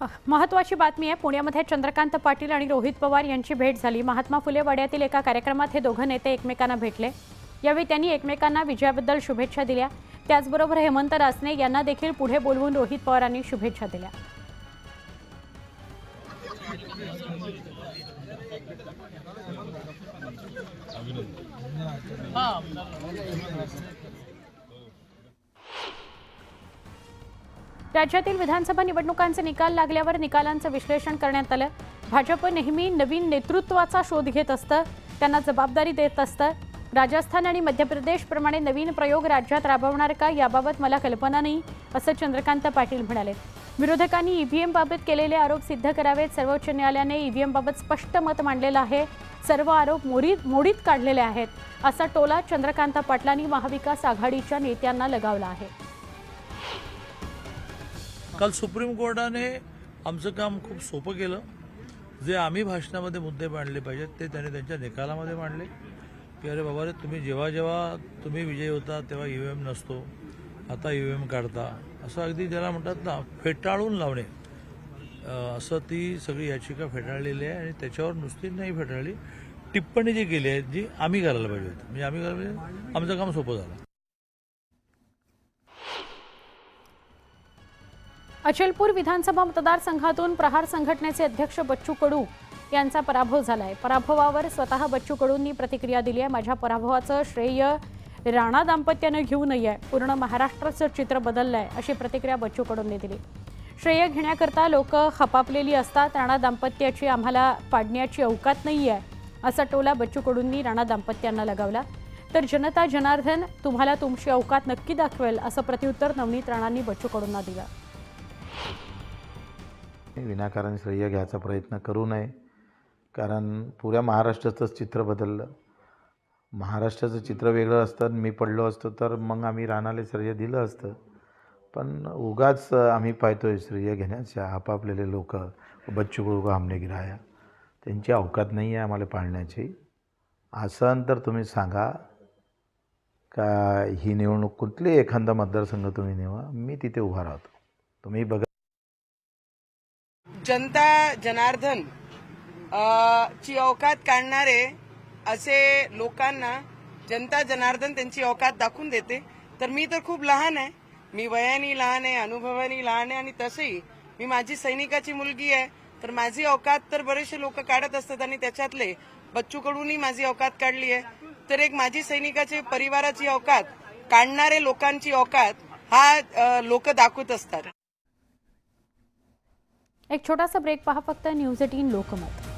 महत्वाची बातमी आहे पुण्यामध्ये चंद्रकांत पाटील आणि रोहित पवार यांची भेट झाली. महात्मा फुले वाड्यातील एका कार्यक्रमात हे दोघं नेते एकमेकांना भेटले. यावेळी त्यांनी एकमेकांना विजयाबद्दल शुभेच्छा दिल्या. त्याचबरोबर हेमंत रासने यांना देखील पुढे बोलवून रोहित पवारांनी शुभेच्छा दिल्या. राज्यातील विधानसभा निवडणुकांचे निकाल लागल्यावर निकालांचं विश्लेषण करण्यात आलं. भाजप नेहमी नवीन नेतृत्वाचा शोध घेत असतं त्यांना जबाबदारी देत असतं. राजस्थान आणि मध्य प्रदेशप्रमाणे नवीन प्रयोग राज्यात राबवणार का याबाबत मला कल्पना नाही असं चंद्रकांत पाटील म्हणाले. विरोधकांनी ईव्हीएमबाबत केलेले आरोप सिद्ध करावेत. सर्वोच्च न्यायालयाने ईव्हीएमबाबत स्पष्ट मत मांडलेलं आहे. सर्व आरोप मोडीत मोडीत काढलेले आहेत असा टोला चंद्रकांत पाटलांनी महाविकास आघाडीच्या नेत्यांना लगावला आहे. काल सुप्रीम कोर्टाने आमचं काम खूप सोपं केलं. जे आम्ही भाषणामध्ये मुद्दे मांडले पाहिजेत ते त्यांनी त्यांच्या निकालामध्ये मांडले. की अरे बाबा रे तुम्ही जेव्हा जेव्हा तुम्ही विजयी होता तेव्हा ई एम नसतो. आता ई एम काढता. असं अगदी ज्याला म्हणतात ना फेटाळून लावणे. असं ती सगळी याचिका फेटाळलेली आहे आणि त्याच्यावर नुसती नाही फेटाळली. टिप्पणी जी केली आहे जी आम्ही करायला पाहिजे होती. म्हणजे आम्ही करायला पाहिजे. आमचं काम सोपं झालं. अचलपूर विधानसभा मतदारसंघातून प्रहार संघटनेचे अध्यक्ष बच्चू कडू यांचा पराभव झालाय. पराभवावर स्वतः बच्चू कडूंनी प्रतिक्रिया दिली आहे. माझ्या पराभवाचं श्रेय राणा दाम्पत्यानं घेऊ नये. पूर्ण महाराष्ट्राचं चित्र बदललं आहे अशी प्रतिक्रिया बच्चू कडूंनी दिली. श्रेय घेण्याकरता लोक खपापलेली असतात. राणा दाम्पत्याची आम्हाला पाडण्याची अवकात नाही आहे असा टोला बच्चू कडूंनी राणा दाम्पत्यांना लगावला. तर जनता जनार्दन तुम्हाला तुमची अवकात नक्की दाखवेल असं प्रत्युत्तर नवनीत राणांनी बच्चू कडूंना दिलं. विनाकारण श्रेय घ्यायचा प्रयत्न करू नये. कारण पुऱ्या महाराष्ट्राचंच चित्र बदललं. महाराष्ट्राचं चित्र वेगळं असतं आणि मी पडलो असतो तर मग आम्ही राणाला श्रेय दिलं असतं. पण उगाच आम्ही पाहतोय श्रेय घेण्याच्या आपापलेले लोक बच्चू कडू हमने गिराया त्यांची अवकात नाही आहे आम्हाला पाळण्याची. असं तर तुम्ही सांगा. का ही निवडणूक कुठली? एखादा मतदारसंघ तुम्ही नेवा मी तिथे उभा राहतो. तुम्ही बघा. जनता जनार्दन ची अवकात काढणारे असे लोकांना जनता जनार्दन त्यांची अवकात दाखवून देते. तर मी तर खूप लहान आहे. मी वयाने लहान आहे अनुभवानी लहान आहे आणि तसंही. मी माझी सैनिकाची मुलगी आहे. तर माझी अवकात तर बरेचसे लोक काढत असतात आणि त्याच्यातले बच्चूकडूनही माझी अवकात काढली आहे. तर एक माझी सैनिकाची परिवाराची अवकात काढणारे लोकांची अवकात हा लोक दाखवत असतात. एक छोटासा ब्रेक पहा फक्त न्यूज एटीन लोकमत.